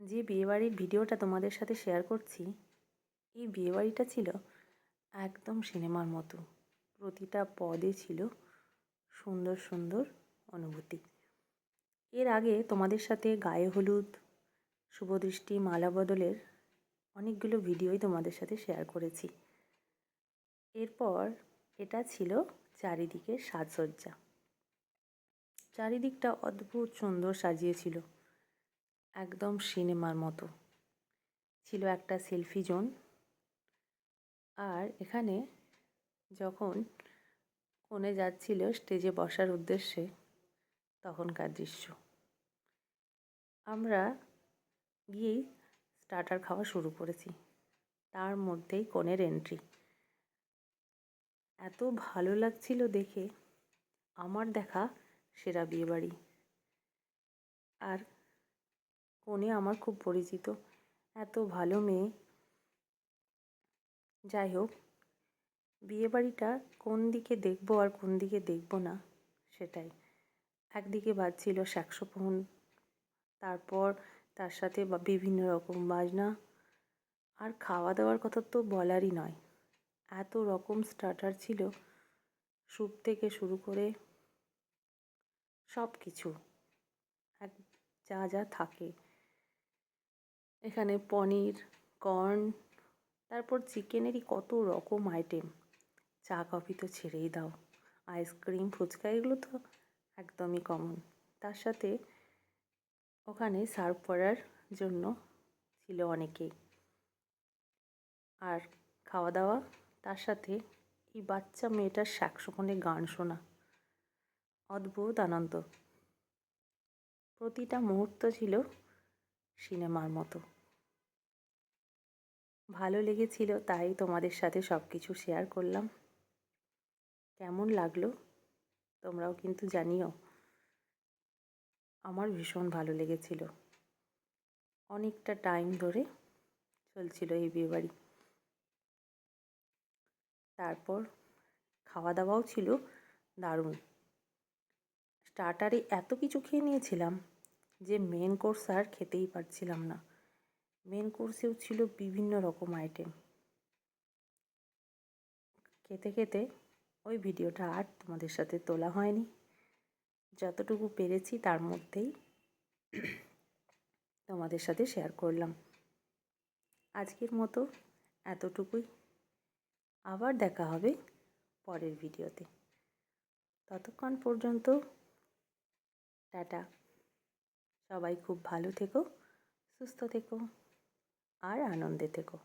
যে বিয়েবাড়ির ভিডিওটা তোমাদের সাথে শেয়ার করছি, এই বিয়েবাড়িটা ছিল একদম সিনেমার মতো। প্রতিটা পদে ছিল সুন্দর সুন্দর অনুভূতি। এর আগে তোমাদের সাথে গায়ে হলুদ শুভদৃষ্টি মালা বদলের অনেকগুলো ভিডিওই তোমাদের সাথে শেয়ার করেছি। এরপর এটা ছিল চারিদিকে সাজসজ্জা। চারিদিকটা অদ্ভুত সুন্দর সাজিয়েছিল। একদম সিনেমার মতো। ছিল একটা সেলফি জোন। আর এখানে যখন কনে যাচ্ছিল স্টেজে বসার উদ্দেশ্যে, তখনকার দৃশ্য। আমরা গিয়েই স্টার্টার খাওয়া শুরু করেছি। তার মধ্যেই কনের এন্ট্রি। এত ভালো লাগছিল দেখে। আমার দেখা সেরা বিয়েবাড়ি। আর কনে আমার খুব পরিচিত। এত ভালো মেয়ে। যাই হোক, বিয়েবাড়িটা কোন দিকে দেখব আর কোন দিকে দেখব না, সেটাই। একদিকে বাজছিল স্যাক্সোফোন তারপর তার সাথে বিভিন্ন রকম বাজনা। আর খাওয়া দাওয়ার কথা তো বলারই নয়। এত রকম স্টার্টার ছিল স্যুপ থেকে শুরু করে সব কিছু এক, যা যা থাকে। এখানে পনির, কর্ন, তারপর চিকেনেরই কত রকম আইটেম চা, কফি তো ছেড়েই দাও। আইসক্রিম ফুচকা, এগুলো তো একদমই কমন তার সাথে ওখানে সার্ভ করার জন্য ছিল অনেকেই আর খাওয়া দাওয়া, তার সাথে এই বাচ্চা মেয়েটার স্যাক্সোফোনে গান শোনা। অদ্ভুত আনন্দ। প্রতিটা মুহূর্ত ছিল সিনেমার মতো। ভালো লেগেছিল, তাই তোমাদের সাথে সব কিছু শেয়ার করলাম। কেমন লাগল, তোমরাও কিন্তু জানিও। আমার ভীষণ ভালো লেগেছিল। অনেকটা টাইম ধরে চলছিল এই বিয়েবাড়ি। তারপর খাওয়া দাওয়াও ছিল দারুণ। স্টার্টারে এত কিছু খেয়ে নিয়েছিলাম যে মেন কোর্স আর খেতেই পারছিলাম না। মেন কোর্সেও ছিল বিভিন্ন রকম আইটেম খেতে খেতে ওই ভিডিওটা আর তোমাদের সাথে তোলা হয়নি। যতটুকু পেরেছি তার মধ্যেই তোমাদের সাথে শেয়ার করলাম। আজকের মতো এতটুকুই। আবার দেখা হবে পরের ভিডিওতে। ততক্ষণ পর্যন্ত টাটা। সবাই খুব ভালো থেকো সুস্থ থেকো আর আনন্দে থেকো।